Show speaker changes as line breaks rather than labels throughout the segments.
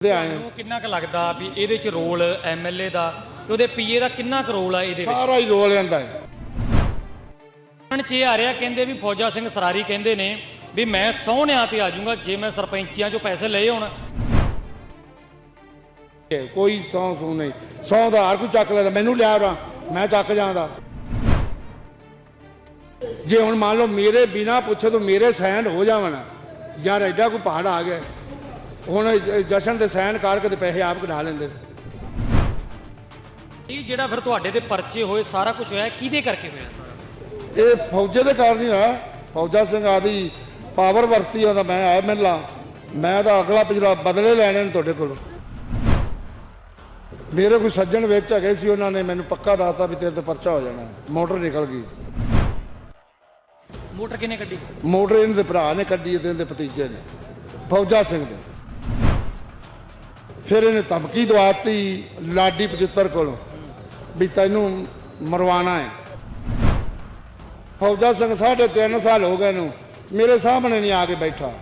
ਦੇ ਆਏ
ਤੁਹਾਨੂੰ ਕਿੰਨਾ ਕੁ ਲੱਗਦਾ ਵੀ ਇਹਦੇ ਚ ਰੋਲ ਐਮਐਲਏ ਦਾ ਤੇ ਉਹਦੇ ਪੀਏ ਦਾ ਕਿੰਨਾ ਕੁ ਰੋਲ ਆ ਇਹਦੇ ਵਿੱਚ?
ਸਾਰਾ ਹੀ ਰੋਲ ਜਾਂਦਾ ਹੈ।
ਹੁਣ ਚ ਇਹ ਆ ਰਿਹਾ ਕਹਿੰਦੇ ਵੀ ਫੌਜਾ ਸਿੰਘ ਸਰਾਰੀ ਕਹਿੰਦੇ ਨੇ ਵੀ ਮੈਂ ਸਹੁਣਿਆਂ ਤੇ ਆ ਜਾਊਂਗਾ ਜੇ ਮੈਂ ਸਰਪੰਚੀਆਂ ਚੋਂ ਪੈਸੇ ਲਏ ਹੋਣ।
ਇਹ ਕੋਈ ਸੌ ਸੂ ਨਹੀਂ। ਸੌ ਦਾ ਹਰ ਕੋਈ ਚੱਕ ਲੈਂਦਾ ਮੈਨੂੰ ਲਿਆ ਰਾਂ ਮੈਂ ਚੱਕ ਜਾਂਦਾ। ਜੇ ਹੁਣ ਮੰਨ ਲਓ ਮੇਰੇ ਬਿਨਾ ਪੁੱਛੇ ਤੋਂ ਮੇਰੇ ਸਾਈਨ ਹੋ ਜਾਵਣ ਯਾਰ ਐਡਾ ਕੋਈ ਪਹਾੜ ਆ ਗਿਆ। ਹੁਣ ਜਸ਼ਨ ਦੇ ਸਾਈਨ ਕਰਕੇ ਤੇ ਪੈਸੇ ਆਪ ਕਢਾ ਲੈਂਦੇ।
ਇਹ ਜਿਹੜਾ ਫਿਰ ਤੁਹਾਡੇ ਤੇ ਪਰਚੇ ਹੋਏ ਸਾਰਾ ਕੁਝ ਹੋਇਆ ਕਿਹਦੇ ਕਰਕੇ ਹੋਇਆ? ਸਾਰਾ
ਇਹ ਫੌਜੇ ਦੇ ਕਾਰਨ ਹੀ ਹੋਇਆ। ਫੌਜਾ ਸਿੰਘ ਆਦੀ ਪਾਵਰ ਵਰਤੀ ਉਹਦਾ ਮੈਂ ਆਇਆ ਮਿਲਾ ਮੈਂ ਤਾਂ ਅਗਲਾ ਪਿਛਲਾ ਬਦਲੇ ਲੈਣੇ ਨੇ ਤੁਹਾਡੇ ਕੋਲ। ਮੇਰੇ ਕੋਈ ਸੱਜਣ ਵਿੱਚ ਹੈਗੇ ਸੀ ਉਹਨਾਂ ਨੇ ਮੈਨੂੰ ਪੱਕਾ ਦੱਸਤਾ ਵੀ ਤੇਰੇ ਤੇ ਪਰਚਾ ਹੋ ਜਾਣਾ। ਮੋਟਰ ਨਿਕਲ ਗਈ।
ਮੋਟਰ ਕਿਨੇ ਕੱਢੀ?
ਮੋਟਰ ਇਹਨਾਂ ਦੇ ਭਰਾ ਨੇ ਕੱਢੀ ਤੇ ਇਹਦੇ ਭਤੀਜੇ ਨੇ। ਫੌਜਾ ਸਿੰਘ ਦੇ। ਫਿਰ ਇਹਨੇ ਧਮਕੀ ਦਵਾਤੀ ਲਾਡੀ ਪਚਿੱਤਰ ਕੋਲੋਂ ਵੀ ਤੈਨੂੰ ਮਰਵਾਣਾ ਹੈ। ਫੌਜਾ ਸਿੰਘ ਸਾਢੇ ਤਿੰਨ ਸਾਲ ਹੋ ਗਏ ਨੂੰ ਮੇਰੇ ਸਾਹਮਣੇ ਨਹੀਂ ਆ ਕੇ ਬੈਠਾ।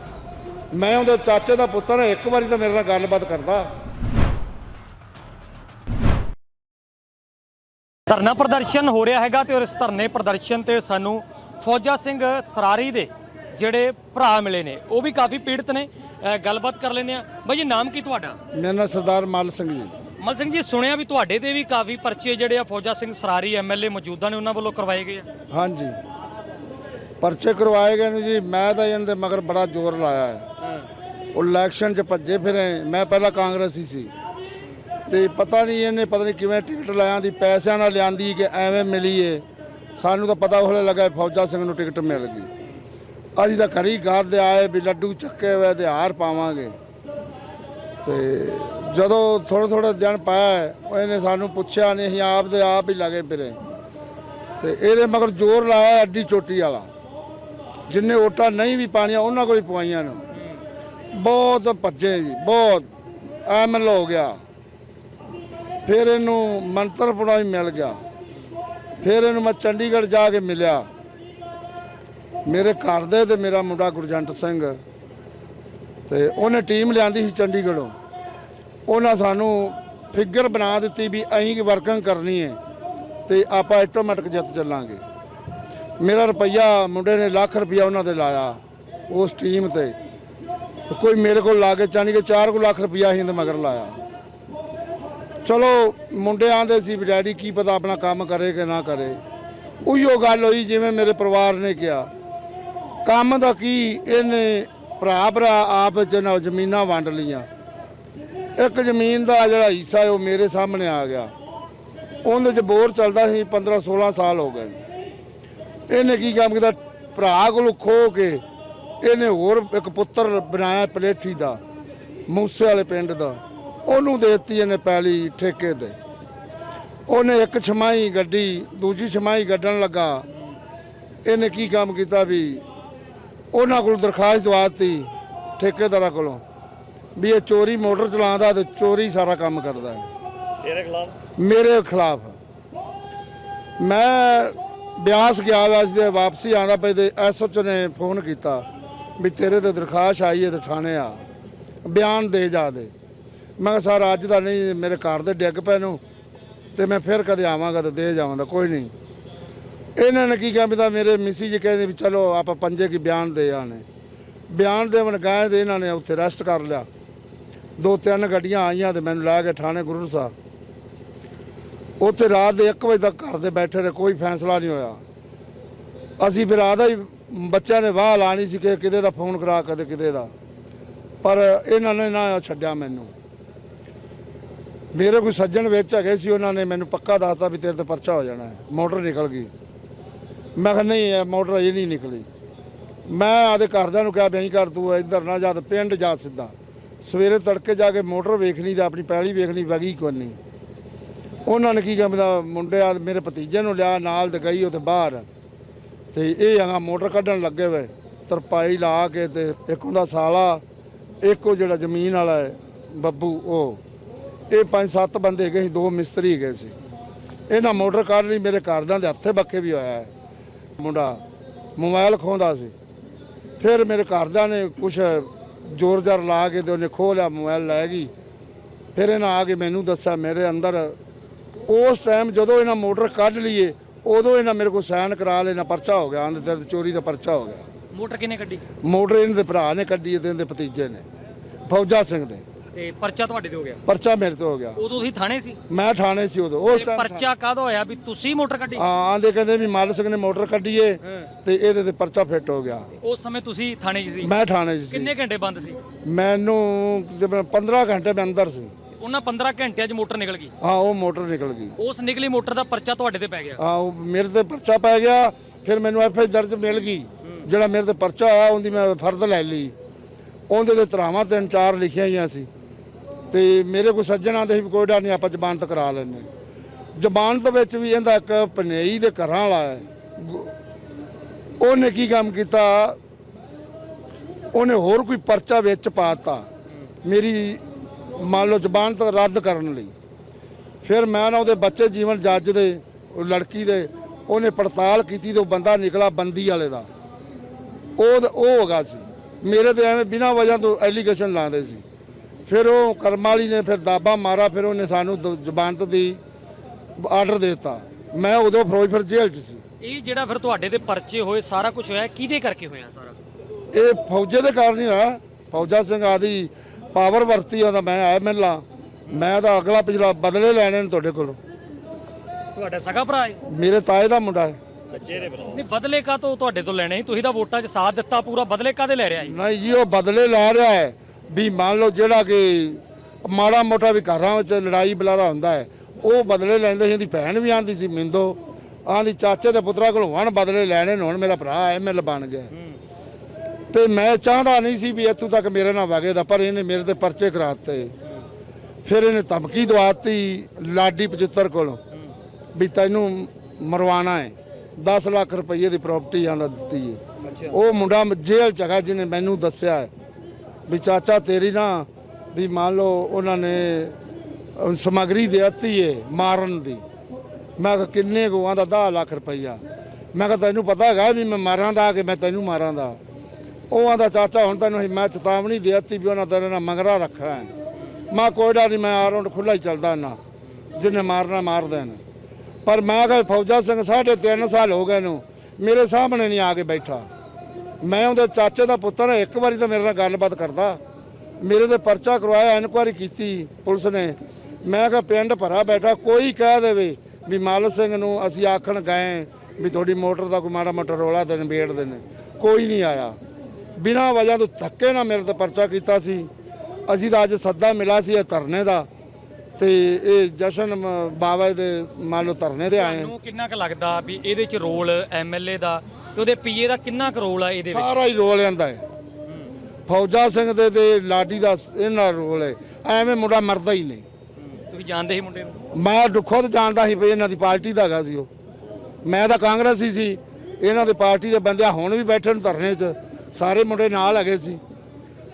ਮੈਂ ਉਹਦੇ ਚਾਚੇ ਦਾ ਪੁੱਤਰ ਹਾਂ, ਇੱਕ ਵਾਰੀ ਤਾਂ ਮੇਰੇ ਨਾਲ ਗੱਲਬਾਤ ਕਰਦਾ।
ਧਰਨਾ ਪ੍ਰਦਰਸ਼ਨ ਹੋ ਰਿਹਾ ਹੈਗਾ ਤੇ ਇਸ ਧਰਨੇ ਪ੍ਰਦਰਸ਼ਨ ਤੇ ਸਾਨੂੰ ਫੌਜਾ ਸਿੰਘ ਸਰਾਰੀ ਦੇ ਜਿਹੜੇ ਭਰਾ ਮਿਲੇ ਨੇ ਉਹ ਵੀ ਕਾਫੀ ਪੀੜਤ ਨੇ। ਗੱਲਬਾਤ ਕਰ ਲੈਂਦੇ ਆ ਬਾਈ ਜੀ ਨਾਮ ਕੀ ਤੁਹਾਡਾ?
ਮੇਰਾ ਨਾਂ ਸਰਦਾਰ ਮਲ ਸਿੰਘ ਜੀ।
ਮਲ ਸਿੰਘ ਜੀ ਸੁਣਿਆ ਵੀ ਤੁਹਾਡੇ ਤੇ ਵੀ ਕਾਫੀ ਪਰਚੇ ਜਿਹੜੇ ਆ ਫੌਜਾ ਸਿੰਘ ਸਰਾਰੀ ਐਮਐਲਏ ਮੌਜੂਦਾ ਨੇ ਉਹਨਾਂ ਵੱਲੋਂ ਕਰਵਾਏ ਗਏ ਆ।
ਹਾਂਜੀ। ਪਰਚੇ ਕਰਵਾਏ ਗਏ ਨੇ ਜੀ ਮੈਂ ਤਾਂ ਇਹਨਾਂ ਦੇ ਮਗਰ ਬੜਾ ਜ਼ੋਰ ਲਾਇਆ ਹੈ। ਉਹ ਇਲੈਕਸ਼ਨ 'ਚ ਭੱਜੇ ਫਿਰੇ ਮੈਂ ਪਹਿਲਾਂ ਕਾਂਗਰਸੀ ਸੀ। ਤੇ ਪਤਾ ਨਹੀਂ ਇਹਨੇ ਪਤਾ ਨਹੀਂ ਕਿਵੇਂ ਟਿਕਟ ਲਾਇਆ ਦੀ ਪੈਸਿਆਂ ਨਾਲ ਲਿਆਂਦੀ ਕਿ ਐਵੇਂ ਮਿਲੀ ਏ ਸਾਨੂੰ ਤਾਂ ਪਤਾ ਹੋਲੇ ਲੱਗਾ ਫੌਜਾ ਸਿੰਘ ਨੂੰ ਟਿਕਟ ਮਿਲ ਗਈ। ਅਸੀਂ ਤਾਂ ਘਰੀ ਘਰ ਦੇ ਆਏ ਵੀ ਲੱਡੂ ਚੱਕੇ ਹੋਏ ਤੇ ਹਾਰ ਪਾਵਾਂਗੇ। ਤੇ ਜਦੋਂ ਥੋੜੇ ਥੋੜੇ ਦਿਨ ਪਾਇਆ ਇਹਨੇ ਸਾਨੂੰ ਪੁੱਛਿਆ ਨਹੀਂ ਅਸੀਂ ਆਪ ਦੇ ਆਪ ਹੀ ਲੱਗੇ ਫਿਰੇ। ਤੇ ਇਹਦੇ ਮਗਰ ਜ਼ੋਰ ਲਾਇਆ ਅੱਡੀ ਚੋਟੀ ਵਾਲਾ। ਜਿੰਨੇ ਓਟਾਂ ਨਹੀਂ ਵੀ ਪਾਣੀਆਂ, ਉਹਨਾਂ ਕੋਲ ਹੀ ਪਵਾਈਆਂ ਨੂੰ। ਬਹੁਤ ਭੱਜੇ ਜੀ, ਬਹੁਤ। ਐਮਲ ਹੋ ਗਿਆ। ਫਿਰ ਇਹਨੂੰ ਮੰਤਰਪੁਰਾ ਵੀ ਮਿਲ ਗਿਆ। ਫਿਰ ਇਹਨੂੰ ਮੈਂ ਚੰਡੀਗੜ੍ਹ ਜਾ ਕੇ ਮਿਲਿਆ। ਮੇਰੇ ਘਰ ਦੇ ਤੇ ਮੇਰਾ ਮੁੰਡਾ ਗੁਰਜੰਟ ਸਿੰਘ। ਤੇ ਉਹਨੇ ਟੀਮ ਲਿਆਂਦੀ ਸੀ ਚੰਡੀਗੜ੍ਹੋਂ। ਉਹਨਾਂ ਸਾਨੂੰ ਫਿਗਰ ਬਣਾ ਦਿੱਤੀ ਵੀ ਅਸੀਂ ਕੀ ਵਰਕਿੰਗ ਕਰਨੀ ਹੈ ਤੇ ਆਪਾਂ ਆਟੋਮੈਟਿਕ ਜਿੱਤ ਚੱਲਾਂਗੇ। ਮੇਰਾ ਰੁਪਈਆ ਮੁੰਡੇ ਨੇ ਲੱਖ ਰੁਪਈਆ ਉਹਨਾਂ ਦੇ ਲਾਇਆ ਉਸ ਟੀਮ ਤੇ। ਕੋਈ ਮੇਰੇ ਕੋਲ ਲਾ ਕੇ ਚਾਣੀ ਕਿ 4 ਕੁ ਲੱਖ ਰੁਪਈਆ ਅਸੀਂ ਇਹਦੇ ਮਗਰ ਲਾਇਆ। ਚਲੋ, ਮੁੰਡੇ ਆਂਦੇ ਸੀ ਵੀ ਡੈਡੀ ਕੀ ਪਤਾ ਆਪਣਾ ਕੰਮ ਕਰੇ ਕਿ ਨਾ ਕਰੇ। ਉਹੀਓ ਗੱਲ ਹੋਈ ਜਿਵੇਂ ਮੇਰੇ ਪਰਿਵਾਰ ਨੇ ਕਿਹਾ। ਕੰਮ ਦਾ ਕੀ? ਇਹਨੇ ਭਰਾ ਭਰਾ ਆਪ ਚ ਨਾ ਜ਼ਮੀਨਾਂ ਵੰਡ ਲੀਆਂ ਇੱਕ ਜ਼ਮੀਨ ਦਾ ਜਿਹੜਾ ਹਿੱਸਾ ਹੈ ਉਹ ਮੇਰੇ ਸਾਹਮਣੇ ਆ ਗਿਆ। ਉਹਦੇ ਚ ਬੋਰ ਚੱਲਦਾ ਸੀ 15 16 ਸਾਲ ਹੋ ਗਏ ਇਹਨੇ ਕੀ ਕੰਮ ਕੀਤਾ? ਭਰਾ ਕੋਲੋਂ ਖੋ ਕੇ ਇਹਨੇ ਹੋਰ ਇੱਕ ਪੁੱਤਰ ਬਣਾਇਆ ਪਲੇਠੀ ਦਾ, ਮੂਸੇ ਵਾਲੇ ਪਿੰਡ ਦਾ। ਉਹਨੂੰ ਦੇ ਦਿੱਤੀ ਇਹਨੇ ਪੈਲੀ ਠੇਕੇ ਤੇ। ਉਹਨੇ ਇੱਕ ਛਮਾਈ ਗੱਡੀ, ਦੂਜੀ ਛਮਾਈ ਗੱਡਣ ਲੱਗਾ। ਇਹਨੇ ਕੀ ਕੰਮ ਕੀਤਾ ਵੀ ਉਹਨਾਂ ਕੋਲ ਦਰਖਾਸਤ ਦਵਾਤੀ ਠੇਕੇਦਾਰਾਂ ਕੋਲੋਂ ਵੀ ਇਹ ਚੋਰੀ ਮੋਟਰ ਚਲਾਉਂਦਾ ਤੇ ਚੋਰੀ ਸਾਰਾ ਕੰਮ ਕਰਦਾ ਹੈ।
ਤੇਰੇ ਖਿਲਾਫ?
ਮੇਰੇ ਖਿਲਾਫ। ਮੈਂ ਬਿਆਸ ਗਿਆ ਵਾ ਦੇ ਵਾਪਸੀ ਆਉਂਦਾ ਪਈ ਤੇ ਐਸਓਚ ਨੇ ਫੋਨ ਕੀਤਾ ਵੀ ਤੇਰੇ ਤੇ ਦਰਖਾਸਤ ਆਈ ਹੈ ਤੇ ਥਾਣੇ ਆ। ਬਿਆਨ ਦੇ ਜਾ ਦੇ। ਮੈਂ ਕਿਹਾ ਸਰ ਅੱਜ ਦਾ ਨਹੀਂ ਮੇਰੇ ਘਰ ਦੇ ਡਿੱਗ ਪਏ ਨੂੰ ਤੇ ਮੈਂ ਫਿਰ ਕਦੇ ਆਵਾਂਗਾ ਤੇ ਦੇ ਜਾਵਾਂਗਾ ਕੋਈ ਨਹੀਂ। ਇਹਨਾਂ ਨੇ ਕੀ ਕਿਹਾ ਵੀ ਤਾਂ ਮੇਰੇ ਮਿਸੀ ਜੀ ਕਹਿੰਦੇ ਵੀ ਚਲੋ ਆਪਾਂ ਪੰਜੇ ਕੀ ਬਿਆਨ ਦੇ ਆਣੇ ਬਿਆਨ ਦੇਵਣ ਗਏ ਤੇ ਇਹਨਾਂ ਨੇ ਉੱਥੇ ਰੈਸਟ ਕਰ ਲਿਆ। ਦੋ ਤਿੰਨ ਗੱਡੀਆਂ ਆਈਆਂ ਤੇ ਮੈਨੂੰ ਲੈ ਕੇ ਥਾਣੇ ਗੁਰੂ ਸਾਹਿਬ। ਉੱਥੇ ਰਾਤ ਦੇ 1 ਵਜੇ ਤੱਕ ਘਰ ਦੇ ਬੈਠੇ ਰਹੇ, ਕੋਈ ਫੈਸਲਾ ਨਹੀਂ ਹੋਇਆ। ਅਸੀਂ ਫਿਰ ਆਦਾ ਹੀ ਬੱਚਿਆਂ ਨੇ ਵਾਹ ਲਾਣੀ ਸੀ ਕਿ ਕਿਤੇ ਦਾ ਫੋਨ ਕਰਾ ਕਦੇ ਕਿਤੇ ਦਾ। ਪਰ ਇਹਨਾਂ ਨੇ ਨਾ ਛੱਡਿਆ ਮੈਨੂੰ। ਮੇਰੇ ਕੋਈ ਸੱਜਣ ਵਿੱਚ ਹੈਗੇ ਸੀ, ਉਹਨਾਂ ਨੇ ਮੈਨੂੰ ਪੱਕਾ ਦੱਸਤਾ ਵੀ ਤੇਰੇ ਤੇ ਪਰਚਾ ਹੋ ਜਾਣਾ ਹੈ। ਮੋਟਰ ਨਿਕਲ ਗਈ। ਮੈਂ ਕਿਹਾ, ਨਹੀਂ, ਇਹ ਮੋਟਰ ਅਜੇ ਨਹੀਂ ਨਿਕਲੀ। ਮੈਂ ਆਦੇ ਘਰਦਿਆਂ ਨੂੰ ਕਿਹਾ ਵੀ ਐਂ ਕਰ ਤੂੰ ਇੱਧਰ ਨਾ ਜਾ ਤੇ ਪਿੰਡ ਜਾ ਸਿੱਧਾ। ਸਵੇਰੇ ਤੜਕੇ ਜਾ ਕੇ ਮੋਟਰ ਵੇਖਣੀ ਤੇ ਆਪਣੀ ਪੈਲੀ ਵੇਖਣੀ ਵਗੀ ਕੋਈ ਨਹੀਂ। ਉਹਨਾਂ ਨੇ ਕੀ ਕਹਿੰਦਾ ਮੁੰਡੇ ਆ, ਮੇਰੇ ਭਤੀਜੇ ਨੂੰ ਲਿਆ ਨਾਲ ਤੇ ਗਈ ਉੱਥੇ ਬਾਹਰ। ਤੇ ਇਹ ਹੈਗਾ ਮੋਟਰ ਕੱਢਣ ਲੱਗੇ ਵੇ, ਤਰਪਾਈ ਲਾ ਕੇ ਤੇ ਇੱਕ ਉਹਦਾ ਸਾਲਾ, ਇੱਕ ਉਹ ਜਿਹੜਾ ਜ਼ਮੀਨ ਵਾਲਾ ਹੈ, ਬੱਬੂ, ਉਹ। ਇਹ ਪੰਜ ਸੱਤ ਬੰਦੇ ਹੈਗੇ ਸੀ, ਦੋ ਮਿਸਤਰੀ ਹੈਗੇ ਸੀ। ਇਹਨਾਂ ਮੋਟਰ ਕੱਢ ਲਈ, ਮੇਰੇ ਘਰਦਿਆਂ ਦੇ ਹੱਥੇ ਬੱਕੇ ਵੀ ਹੋਇਆ ਹੈ। ਮੁੰਡਾ ਮੋਬਾਈਲ ਖੋਂਦਾ ਸੀ। ਫਿਰ ਮੇਰੇ ਘਰਦਿਆਂ ਨੇ ਕੁਛ ਜ਼ੋਰ ਜ਼ਾਰ ਲਾ ਕੇ ਤੇ ਉਹਨੇ ਖੋਹ ਲਿਆ ਮੋਬਾਈਲ ਲੈ ਗਈ। ਫਿਰ ਇਹਨਾਂ ਆ ਕੇ ਮੈਨੂੰ ਦੱਸਿਆ ਮੇਰੇ ਅੰਦਰ ਉਸ ਟਾਈਮ ਜਦੋਂ ਇਹਨਾਂ ਮੋਟਰ ਕੱਢ ਲਈਏ ਉਦੋਂ ਇਹਨਾਂ ਮੇਰੇ ਕੋਲ ਸਾਈਨ ਕਰਾ ਲੈਣਾ ਪਰਚਾ ਹੋ ਗਿਆ ਆਂਦੇ ਤੇ ਚੋਰੀ ਦਾ ਪਰਚਾ ਹੋ ਗਿਆ।
ਮੋਟਰ ਕਿਨੇ ਕੱਢੀ?
ਮੋਟਰ ਇਹਨਾਂ ਦੇ ਭਰਾ ਨੇ ਕੱਢੀ ਤੇ ਇਹਦੇ ਭਤੀਜੇ ਨੇ ਫੌਜਾ ਸਿੰਘ ਦੇ।
ਤੇ ਪਰਚਾ ਤੁਹਾਡੇ ਤੇ ਹੋ ਗਿਆ।
ਪਰਚਾ ਮੇਰੇ ਤੋਂ ਹੋ ਗਿਆ।
ਉਦੋਂ ਤੁਸੀਂ ਥਾਣੇ ਸੀ?
ਮੈਂ ਥਾਣੇ ਸੀ ਉਦੋਂ ਉਸ
ਤੇ
ਟਾਈਮ
ਪਰਚਾ ਕਾਹਦਾ ਹੋਇਆ ਵੀ ਤੁਸੀਂ ਮੋਟਰ ਕੱਢੀ?
ਹਾਂ ਆਂਦੇ ਕਹਿੰਦੇ ਵੀ ਮਾਲ ਸਿੰਘ ਨੇ ਮੋਟਰ ਕੱਢੀਏ
ਹਾਂ।
ਤੇ ਇਹਦੇ ਤੇ ਪਰਚਾ ਫਿੱਟ ਹੋ ਗਿਆ।
ਉਸ ਸਮੇਂ ਤੁਸੀਂ ਥਾਣੇ 'ਚ ਸੀ?
ਮੈਂ ਥਾਣੇ 'ਚ ਸੀ।
ਕਿੰਨੇ ਘੰਟੇ ਬੰਦ ਸੀ?
ਮੈਨੂੰ ਤਕਰੀਬਨ 15 ਘੰਟੇ ਮੈਂ ਅੰਦਰ ਸੀ।
ਉਹਨਾਂ 15 ਘੰਟਿਆਂ 'ਚ ਮੋਟਰ ਨਿਕਲ ਗਈ?
ਹਾਂ ਉਹ ਮੋਟਰ ਨਿਕਲ ਗਈ।
ਉਸ ਨਿਕਲੀ ਮੋਟਰ ਦਾ ਪਰਚਾ ਤੁਹਾਡੇ ਤੇ ਪੈ ਗਿਆ?
ਹਾਂ ਉਹ ਮੇਰੇ ਤੇ ਪਰਚਾ ਪੈ ਗਿਆ ਫਿਰ ਮੈਨੂੰ ਐਫ ਆਈ ਦਰਜ ਮਿਲ ਗਈ। ਜਿਹੜਾ ਮੇਰੇ ਤੇ ਪਰਚਾ ਆਇਆ ਉਹਦੀ ਮੈਂ ਫਰਦ ਲੈ ਲਈ। ਉਹਦੇ ਤੇ ਤਰਾਵਾਂ ਤਿੰਨ ਚਾਰ ਲਿਖੀਆਂ ਹੋਈਆਂ ਸੀ। ਤੇ ਮੇਰੇ ਕੋਲ ਸੱਜਣਾ ਦੇ ਵੀ ਕੋਈ ਡਰ ਨਹੀਂ, ਆਪਾਂ ਜ਼ਬਾਨਤ ਕਰਾ ਲੈਂਦੇ ਜ਼ਬਾਨਤ ਵਿੱਚ ਵੀ ਇਹਦਾ ਇੱਕ ਪਨੇਈ ਦੇ ਘਰਾਂ ਵਾਲਾ ਹੈ। ਉਹਨੇ ਕੀ ਕੰਮ ਕੀਤਾ? ਉਹਨੇ ਹੋਰ ਕੋਈ ਪਰਚਾ ਵਿੱਚ ਪਾਤਾ, ਮੇਰੀ ਮੰਨ ਲਓ ਜ਼ਬਾਨਤ ਰੱਦ ਕਰਨ ਲਈ। ਫਿਰ ਮੈਂ ਨਾ ਉਹਦੇ ਬੱਚੇ ਜੀਵਨ ਜੱਜ ਦੇ, ਉਹ ਲੜਕੀ ਦੇ, ਉਹਨੇ ਪੜਤਾਲ ਕੀਤੀ ਤੇ ਉਹ ਬੰਦਾ ਨਿਕਲਾ ਬੰਦੀ ਵਾਲੇ ਦਾ। ਉਹ ਉਹ ਹੋਗਾ ਸੀ। ਮੇਰੇ ਤੇ ਐਵੇਂ ਬਿਨਾਂ ਵਜ੍ਹਾ ਤੋਂ ਐਲੀਗੇਸ਼ਨ ਲਾਉਂਦੇ ਸੀ। ਫਿਰ ਉਹ ਕਰਮ ਵਾਲੀ ਨੇ ਫਿਰ ਦਾਬਾ ਮਾਰਾ ਫਿਰ ਉਹਨੇ ਸਾਨੂੰ ਜ਼ਮਾਨਤ ਦੀ ਆਰਡਰ ਦੇ ਦਿੱਤਾ। ਮੈਂ ਉਦੋਂ ਫਿਰੋਜ਼ਪੁਰ ਜੇਲ੍ਹ 'ਚ ਸੀ।
ਇਹ ਜਿਹੜਾ ਫਿਰ ਤੁਹਾਡੇ ਤੇ ਪਰਚੇ ਹੋਏ ਸਾਰਾ ਕੁਝ ਹੋਇਆ ਕਿਹਦੇ ਕਰਕੇ ਹੋਇਆ ਸਾਰਾ?
ਇਹ ਫੌਜੇ ਦੇ ਕਾਰਨ ਹੀ ਹੋਇਆ। ਫੌਜਾ ਸਿੰਘ ਆਦੀ ਪਾਵਰ ਵਰਤੀ ਉਹਦਾ ਮੈਂ ਆਇਆ ਮਿਲਣਾ। ਮੈਂ ਤਾਂ ਅਗਲਾ ਪਿਛਲਾ ਬਦਲੇ ਲੈਣੇ ਨੇ ਤੁਹਾਡੇ ਕੋਲੋਂ।
ਤੁਹਾਡਾ ਸਗਾ ਭਰਾ ਹੈ?
ਮੇਰੇ ਤਾਏ ਦਾ ਮੁੰਡਾ ਹੈ।
ਨਹੀਂ ਬਦਲੇ ਕਾ ਤੋਂ ਤੁਹਾਡੇ ਤੋਂ ਲੈਣੇ? ਸੀ? ਤੁਸੀਂ ਤਾਂ ਵੋਟਾਂ 'ਚ ਸਾਥ ਦਿੱਤਾ ਪੂਰਾ ਬਦਲੇ ਕਾਦੇ ਲੈ ਰਿਹਾ ਜੀ
ਨਹੀਂ ਜੀ ਉਹ ਬਦਲੇ ਲੈ ਰਿਹਾ ਹੈ। ਵੀ ਮੰਨ ਲਓ ਜਿਹੜਾ ਕਿ ਮਾੜਾ ਮੋਟਾ ਵੀ ਘਰਾਂ ਵਿੱਚ ਲੜਾਈ ਬਲਾਰਾ ਹੁੰਦਾ ਹੈ ਉਹ ਬਦਲੇ ਲੈਂਦੇ ਸੀ ਇਹਦੀ ਭੈਣ ਵੀ ਆਂਦੀ ਸੀ ਮਿੰਦੋ ਆਂਦੀ ਚਾਚੇ ਦੇ ਪੁੱਤਰਾ ਕੋਲੋਂ ਹਣ ਬਦਲੇ ਲੈਣੇ ਹੁਣ ਮੇਰਾ ਭਰਾ ਐਮਐਲ ਬਣ ਗਿਆ। ਤੇ ਮੈਂ ਚਾਹੁੰਦਾ ਨਹੀਂ ਸੀ ਵੀ ਇੱਥੋਂ ਤੱਕ ਮੇਰੇ ਨਾਲ ਵਗੇ ਦਾ ਪਰ ਇਹਨੇ ਮੇਰੇ ਤੇ ਪਰਚੇ ਕਰਾਤੇ। ਫਿਰ ਇਹਨੇ ਧਮਕੀ ਦਵਾਤੀ ਲਾਡੀ 75 ਕੋਲੋਂ ਵੀ ਤੈਨੂੰ ਮਰਵਾਣਾ ਹੈ 10 ਲੱਖ ਰੁਪਏ ਦੀ ਪ੍ਰਾਪਰਟੀ ਆਂਦਾ ਦਿੱਤੀ ਹੈ। ਉਹ ਮੁੰਡਾ ਜੇਲ੍ਹ ਚ ਹੈਗਾ ਜਿਹਨੇ ਮੈਨੂੰ ਦੱਸਿਆ ਹੈ। ਵੀ ਚਾਚਾ ਤੇਰੀ ਨਾ ਵੀ ਮੰਨ ਲਓ ਉਹਨਾਂ ਨੇ ਅਹ, ਸਮੱਗਰੀ ਦੇ ਦਿੱਤੀ ਏ ਮਾਰਨ ਦੀ। ਮੈਂ ਕਿਹਾ ਕਿੰਨੇ ਕੋ ਦਾ 10 ਲੱਖ ਰੁਪਈਆ। ਮੈਂ ਕਿਹਾ ਤੈਨੂੰ ਪਤਾ ਹੈਗਾ ਵੀ ਮੈਂ ਮਾਰਾਂ ਦਾ ਕਿ ਮੈਂ ਤੈਨੂੰ ਮਾਰਾਂ ਦਾ ਉਹ ਆਂਦਾ ਚਾਚਾ ਹੁਣ ਤੈਨੂੰ ਅਸੀਂ ਮੈਂ ਚੇਤਾਵਨੀ ਦੇ ਦਿੱਤੀ ਵੀ ਉਹਨਾਂ ਤੇਰੇ ਨਾਲ ਮੰਗਰਾ ਰੱਖਾ ਹੈ। ਮੈਂ ਕੋਈ ਡਰ ਨਹੀਂ ਮੈਂ ਆਰੋਂ ਖੁੱਲਾ ਹੀ ਚੱਲਦਾ ਨਾ ਜਿੰਨੇ ਮਾਰਨਾ ਮਾਰ ਦੇਣ। ਪਰ ਮੈਂ ਕਿਹਾ ਫੌਜਾ ਸਿੰਘ ਸਾਢੇ ਤਿੰਨ ਸਾਲ ਹੋ ਗਏ ਨੂੰ ਮੇਰੇ ਸਾਹਮਣੇ ਨਹੀਂ ਆ ਕੇ ਬੈਠਾ। ਮੈਂ ਉਹਦੇ ਚਾਚੇ ਦਾ ਪੁੱਤਰ ਹਾਂ, ਇੱਕ ਵਾਰੀ ਤਾਂ ਮੇਰੇ ਨਾਲ ਗੱਲਬਾਤ ਕਰਦਾ। ਮੇਰੇ ਤੇ ਪਰਚਾ ਕਰਵਾਇਆ ਇਨਕੁਆਰੀ ਕੀਤੀ ਪੁਲਿਸ ਨੇ। ਮੈਂ ਕਿਹਾ ਪਿੰਡ ਭਰਾ ਬੈਠਾ ਕੋਈ ਕਹਿ ਦੇਵੇ ਵੀ ਮਾਲ ਸਿੰਘ ਨੂੰ ਅਸੀਂ ਆਖਣ ਗਏ ਵੀ ਤੁਹਾਡੀ ਮੋਟਰ ਦਾ ਕੋਈ ਮਾੜਾ ਮੋਟਾ ਰੋਲਾ ਦੇ ਨਿਬੇੜ ਦੇ ਨੇ ਕੋਈ ਨਹੀਂ ਆਇਆ। ਬਿਨਾਂ ਵਜ੍ਹਾ ਤੋਂ ਧੱਕੇ ਨਾਲ ਮੇਰੇ ਤੇ ਪਰਚਾ ਕੀਤਾ ਸੀ। ਅਸੀਂ ਤਾਂ ਅੱਜ ਸੱਦਾ ਮਿਲਾ ਸੀ ਇਹ ਧਰਨੇ ਦਾ। ਤੇ ਇਹ ਜਸ਼ਨ ਮ- ਬਾਬਾ ਦੇ ਮੰਨ ਲਓ ਧਰਨੇ ਤੇ ਆਏ ਹਾਂ।
ਤੁਹਾਨੂੰ ਕਿੰਨਾ ਕੁ ਲੱਗਦਾ ਵੀ ਇਹਦੇ 'ਚ ਰੋਲ ਐਮਐਲਏ ਦਾ ਤੇ ਉਹਦੇ ਪੀਏ ਦਾ ਕਿੰਨਾ ਕੁ ਰੋਲ ਆ ਇਹਦੇ ਵਿੱਚ?
ਸਾਰਾ ਹੀ ਰੋਲ ਜਾਂਦਾ ਹੈ। ਫੌਜਾ ਸਿੰਘ ਦੇ ਤੇ ਲਾਡੀ ਦਾ ਇਹਨਾਂ ਰੋਲ ਹੈ। ਐਵੇਂ ਮੁੰਡਾ ਮਰਦਾ ਹੀ ਨਹੀਂ।
ਤੁਸੀਂ ਜਾਣਦੇ ਸੀ ਮੁੰਡੇ ਨੂੰ?
ਮੈਂ ਦੁ- ਖੁਦ ਜਾਣਦਾ ਸੀ ਵੀ ਇਹਨਾਂ ਦੀ ਪਾਰਟੀ ਦਾ ਹੈਗਾ ਸੀ ਉਹ। ਮੈਂ ਤਾਂ ਕਾਂਗਰਸੀ ਸੀ। ਇਹਨਾਂ ਦੇ ਪਾਰਟੀ ਦੇ ਬੰਦੇ ਹੁਣ ਵੀ ਬੈਠੇ ਨੇ ਧਰਨੇ 'ਚ। ਸਾਰੇ ਮੁੰਡੇ ਨਾਲ ਹੈਗੇ ਸੀ।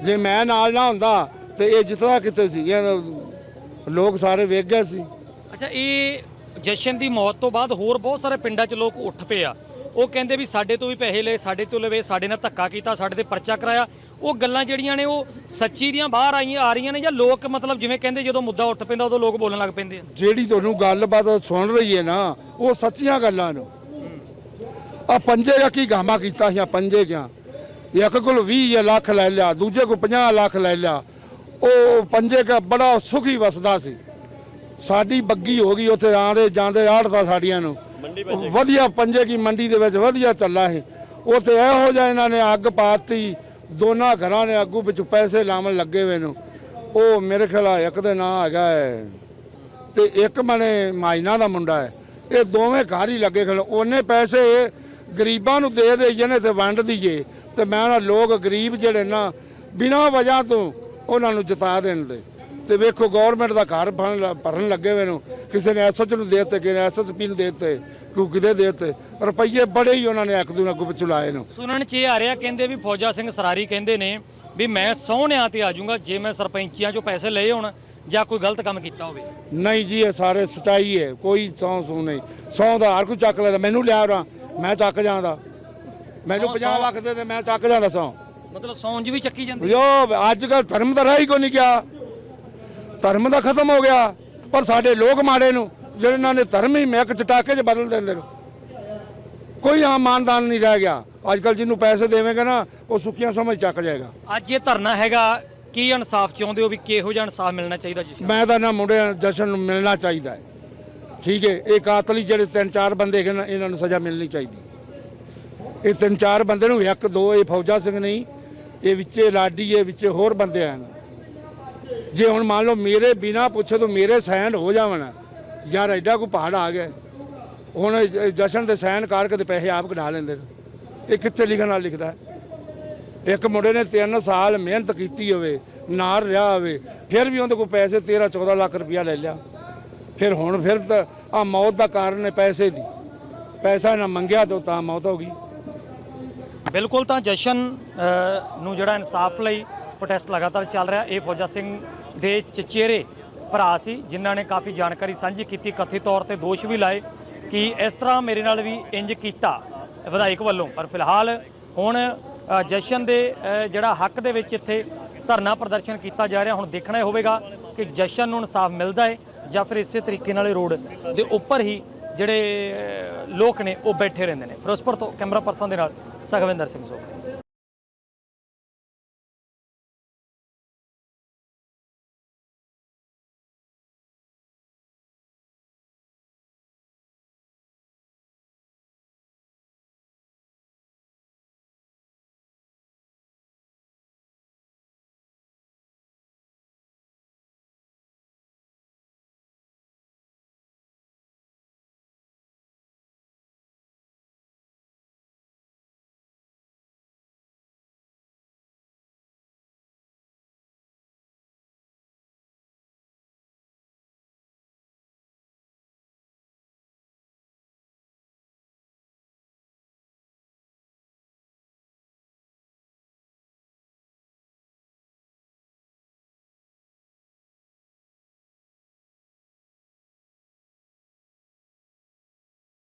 ਜੇ ਮੈਂ ਨਾਲ ਨਾ ਹੁੰਦਾ ਤੇ ਇਹ ਜਿੱਤਦਾ ਕਿੱਥੇ ਸੀ ਇਹ ਤਾਂ ਲੋਕ ਸਾਰੇ ਵੇਖ ਗਏ ਸੀ।
ਅੱਛਾ ਇਹ ਜਸ਼ਨ ਦੀ ਮੌਤ ਤੋਂ ਬਾਅਦ ਹੋਰ ਬਹੁਤ ਸਾਰੇ ਪਿੰਡਾਂ 'ਚ ਲੋਕ ਉੱਠ ਪਏ ਆ। ਉਹ ਕਹਿੰਦੇ ਵੀ ਸਾਡੇ ਤੋਂ ਵੀ ਪੈਸੇ ਲਏ ਸਾਡੇ ਤੋਂ ਲਵੇ ਸਾਡੇ ਨਾਲ ਧੱਕਾ ਕੀਤਾ ਸਾਡੇ ਤੇ ਪਰਚਾ ਕਰਾਇਆ। ਉਹ ਗੱਲਾਂ ਜਿਹੜੀਆਂ ਨੇ ਉਹ ਸੱਚੀ ਦੀਆਂ ਬਾਹਰ ਆਈਆਂ ਆ ਰਹੀਆਂ ਨੇ ਜਾਂ ਲੋਕ ਮਤਲਬ ਜਿਵੇਂ ਕਹਿੰਦੇ ਜਦੋਂ ਮੁੱਦਾ ਉੱਠ ਪੈਂਦਾ ਉਦੋਂ ਲੋਕ ਬੋਲਣ ਲੱਗ ਪੈਂਦੇ ਆ?
ਜਿਹੜੀ ਤੁਹਾਨੂੰ ਗੱਲਬਾਤ ਸੁਣ ਰਹੀ ਹੈ ਨਾ ਉਹ ਸੱਚੀਆਂ ਗੱਲਾਂ ਨੇ। ਆ ਪੰਜੇ ਦਾ ਕੀ ਗਾਮਾ ਕੀਤਾ ਸੀ ਆ ਪੰਜੇ ਕਿਆ? ਇੱਕ ਕੋਲ 20 ਲੱਖ ਲੈ ਲਿਆ ਦੂਜੇ ਕੋਲ 50 ਲੱਖ ਲੈ ਲਿਆ। ਉਹ ਪੰਜੇ ਕਾ ਬੜਾ ਸੁਖੀ ਵਸਦਾ ਸੀ। ਸਾਡੀ ਬੱਗੀ ਹੋ ਗਈ ਉੱਥੇ ਆਂਦੇ ਜਾਂਦੇ ਆੜਦਾ ਸਾਡੀਆਂ ਨੂੰ। ਵਧੀਆ ਪੰਜੇ ਕੀ ਮੰਡੀ ਦੇ ਵਿੱਚ ਵਧੀਆ ਚੱਲਾ ਸੀ। ਉੱਥੇ ਇਹੋ ਜਿਹਾ ਇਹਨਾਂ ਨੇ ਅੱਗ ਪਾਤੀ ਦੋਨਾਂ ਘਰਾਂ ਨੇ ਅੱਗੂ ਵਿੱਚ ਪੈਸੇ ਲਾਵਣ ਲੱਗੇ ਹੋਏ ਨੂੰ। ਉਹ ਮੇਰੇ ਖਿਆਲ ਇੱਕ ਦੇ ਨਾਂ ਹੈਗਾ ਹੈ ਤੇ ਇੱਕ ਮਨੇ ਮਾਇਨਾ ਦਾ ਮੁੰਡਾ ਹੈ। ਇਹ ਦੋਵੇਂ ਘਰ ਹੀ ਲੱਗੇ ਖੜੇ ਉਹਨੇ ਪੈਸੇ ਗਰੀਬਾਂ ਨੂੰ ਦੇ ਦੇਈਏ ਨੇ ਤੇ ਵੰਡ ਦਈਏ। ਤੇ ਮੈਂ ਨਾ ਲੋਕ ਗਰੀਬ ਜਿਹੜੇ ਨਾ ਬਿਨਾਂ ਵਜ੍ਹਾ ਤੋਂ ਉਹਨਾਂ ਨੂੰ ਜਿਤਾ ਦੇਣ ਦੇ। ਤੇ ਵੇਖੋ ਗਵਰਨਮੈਂਟ ਦਾ ਘਰ ਭਰਨ ਲੱਗੇ ਹੋਏ ਨੂੰ। ਕਿਸੇ ਨੇ ਐਸਐਚ ਨੂੰ ਦੇ ਦਿੱਤੇ ਕਿਸੇ ਨੇ ਐਸਐਸਪੀ ਨੂੰ ਦੇ ਦਿੱਤੇ ਕੋਈ ਕਿਤੇ ਦੇ ਦਿੱਤੇ। ਰੁਪਈਏ ਬੜੇ ਹੀ ਉਹਨਾਂ ਨੇ ਇੱਕ ਦੂਜੇ ਅੱਗੋਂ ਪਿੱਛੋਂ ਲਾਏ ਨੂੰ।
ਸੁਣਨ 'ਚ ਇਹ ਆ ਰਿਹਾ ਕਹਿੰਦੇ ਵੀ ਫੌਜਾ ਸਿੰਘ ਸਰਾਰੀ ਕਹਿੰਦੇ ਨੇ ਵੀ ਮੈਂ ਸਹੁਣਿਆਂ ਤੇ ਆ ਜਾਊਂਗਾ ਜੇ ਮੈਂ ਸਰਪੰਚੀਆਂ 'ਚੋਂ ਪੈਸੇ ਲਏ ਹੋਣ ਜਾਂ ਕੋਈ ਗਲਤ ਕੰਮ ਕੀਤਾ ਹੋਵੇ।
ਨਹੀਂ ਜੀ ਇਹ ਸਾਰੇ ਸਚਾਈ ਹੈ ਕੋਈ ਸੌ ਸੂ ਨਹੀਂ। ਸੌ ਦਾ ਹਰ ਕੋਈ ਚੱਕ ਲੈਂਦਾ ਮੈਨੂੰ ਲਿਆ ਰਾਂ ਮੈਂ ਚੱਕ ਜਾਂਦਾ। ਮੈਨੂੰ 50 ਲੱਖ ਦੇ ਤੇ ਮੈਂ ਚੱਕ ਜਾਂਦਾ ਸੌ
ਮਤਲਬ ਸੌਂਜ ਵੀ ਚੱਕੀ ਜਾਂਦੀ
ਯੋ ਅੱਜ ਕੱਲ ਧਰਮ ਦਾ ਰਾਹ ਹੀ ਕੋਈ ਨਹੀਂ ਗਿਆ। ਧਰਮ ਦਾ ਖਤਮ ਹੋ ਗਿਆ। ਪਰ ਸਾਡੇ ਲੋਕ ਮਾੜੇ ਨੂੰ ਜਿਹੜੇ ਇਹਨਾਂ ਨੇ ਧਰਮ ਹੀ ਮੈਕ ਚਟਾਕੇ 'ਚ ਬਦਲ ਦਿੰਦੇ ਨੇ। ਕੋਈ ਆਮ ਮਾਨਦਾਨ ਨਹੀਂ ਰਹਿ ਗਿਆ। ਅੱਜ ਕੱਲ ਜਿਹਨੂੰ ਪੈਸੇ ਦੇਵੇਂਗਾ ਨਾ ਉਹ ਸੁੱਕੀਆਂ ਸਮਝ ਚੱਕ ਜਾਏਗਾ।
ਅੱਜ ਇਹ ਧਰਨਾ ਹੈਗਾ ਕੀ ਇਨਸਾਫ ਚਾਹੁੰਦੇ ਹੋ ਵੀ ਕਿਹੋ ਜਿਹਾ ਇਨਸਾਫ ਮਿਲਣਾ ਚਾਹੀਦਾ ਜਸ਼ਨ
ਮੈਂ ਤਾਂ ਨਾ ਮੁੰਡੇ ਜਸ਼ਨ ਨੂੰ ਮਿਲਣਾ ਚਾਹੀਦਾ ਹੈ। ਠੀਕ ਹੈ ਇਹ ਕਾਤਲੀ ਜਿਹੜੇ ਤਿੰਨ ਚਾਰ ਬੰਦੇ ਹੈਗੇ ਨਾ ਇਹਨਾਂ ਨੂੰ ਸਜ਼ਾ ਮਿਲਣੀ ਚਾਹੀਦੀ। ਇਹ ਤਿੰਨ ਚਾਰ ਬੰਦੇ ਨੂੰ ਇੱਕ ਦੋ ਇਹ ਫੌਜਾ ਸਿੰਘ ਨਹੀਂ ਇਹ ਵਿੱਚੇ ਲਾਡੀ, ਇਹ ਵਿੱਚੇ ਹੋਰ ਬੰਦੇ ਹਨ। ਜੇ ਹੁਣ ਮੰਨ ਲਓ ਮੇਰੇ ਬਿਨਾ ਪੁੱਛੇ ਤੋਂ ਮੇਰੇ ਸਾਈਨ ਹੋ ਜਾਵਣ। ਯਾਰ ਐਡਾ ਕੋ ਪਹਾੜ ਆ ਗਿਆ। ਹੁਣ ਜਸ਼ਨ ਦੇ ਸਾਈਨ ਕਰਕੇ ਤੇ ਪੈਸੇ ਆਪ ਕਢਾ ਲੈਂਦੇ ਨੇ। ਇਹ ਕਿੱਥੇ ਲਿਖਣ ਨਾਲ ਲਿਖਦਾ ਇੱਕ ਮੁੰਡੇ ਨੇ 3 ਸਾਲ ਮਿਹਨਤ ਕੀਤੀ ਹੋਵੇ, ਨਾਰ ਰਿਹਾ ਹੋਵੇ, ਫਿਰ ਵੀ ਉਹਦੇ ਕੋਲ ਪੈਸੇ 13 14 ਲੱਖ ਰੁਪਇਆ ਲੈ ਲਿਆ। ਫਿਰ ਹੁਣ ਫਿਰ ਤਾਂ ਆ ਮੌਤ ਦਾ ਕਾਰਨ ਹੈ ਪੈਸੇ ਦੀ। ਪੈਸਾ ਨਾ ਮੰਗਿਆ ਤਾਂ ਮੌਤ ਹੋ ਗਈ।
ਬਿਲਕੁਲ ਤਾਂ ਜਸ਼ਨ ਨੂੰ ਜਿਹੜਾ ਇਨਸਾਫ ਲਈ ਪ੍ਰੋਟੈਸਟ ਲਗਾਤਾਰ ਚੱਲ ਰਿਹਾ, ਇਹ ਫੌਜਾ ਸਿੰਘ ਦੇ ਚਚੇਰੇ ਭਰਾ ਸੀ, ਜਿਨ੍ਹਾਂ ਨੇ ਕਾਫੀ ਜਾਣਕਾਰੀ ਸਾਂਝੀ ਕੀਤੀ, ਕਥਿਤ ਤੌਰ ਤੇ ਦੋਸ਼ ਵੀ ਲਾਏ ਕਿ ਇਸ ਤਰ੍ਹਾਂ ਮੇਰੇ ਨਾਲ ਵੀ ਇੰਜ ਕੀਤਾ ਵਿਧਾਇਕ ਵੱਲੋਂ। ਪਰ ਫਿਲਹਾਲ ਹੁਣ ਜਸ਼ਨ ਦੇ ਜਿਹੜਾ ਹੱਕ ਦੇ ਵਿੱਚ ਇੱਥੇ ਧਰਨਾ ਪ੍ਰਦਰਸ਼ਨ ਕੀਤਾ ਜਾ ਰਿਹਾ, ਹੁਣ ਦੇਖਣਾ ਇਹ ਹੋਵੇਗਾ ਕਿ ਜਸ਼ਨ ਨੂੰ ਇਨਸਾਫ ਮਿਲਦਾ ਹੈ ਜਾਂ ਫਿਰ ਇਸੇ ਤਰੀਕੇ ਨਾਲ ਇਹ ਰੋਡ ਦੇ ਉੱਪਰ ਹੀ ਜਿਹੜੇ ਲੋਕ ਨੇ, ਉਹ ਬੈਠੇ ਰਹਿੰਦੇ ਨੇ। ਫਿਰੋਜ਼ਪੁਰ ਤੋਂ ਕੈਮਰਾ ਪਰਸਨ ਦੇ ਨਾਲ ਸਖਵਿੰਦਰ ਸਿੰਘ ਸੋਖਾ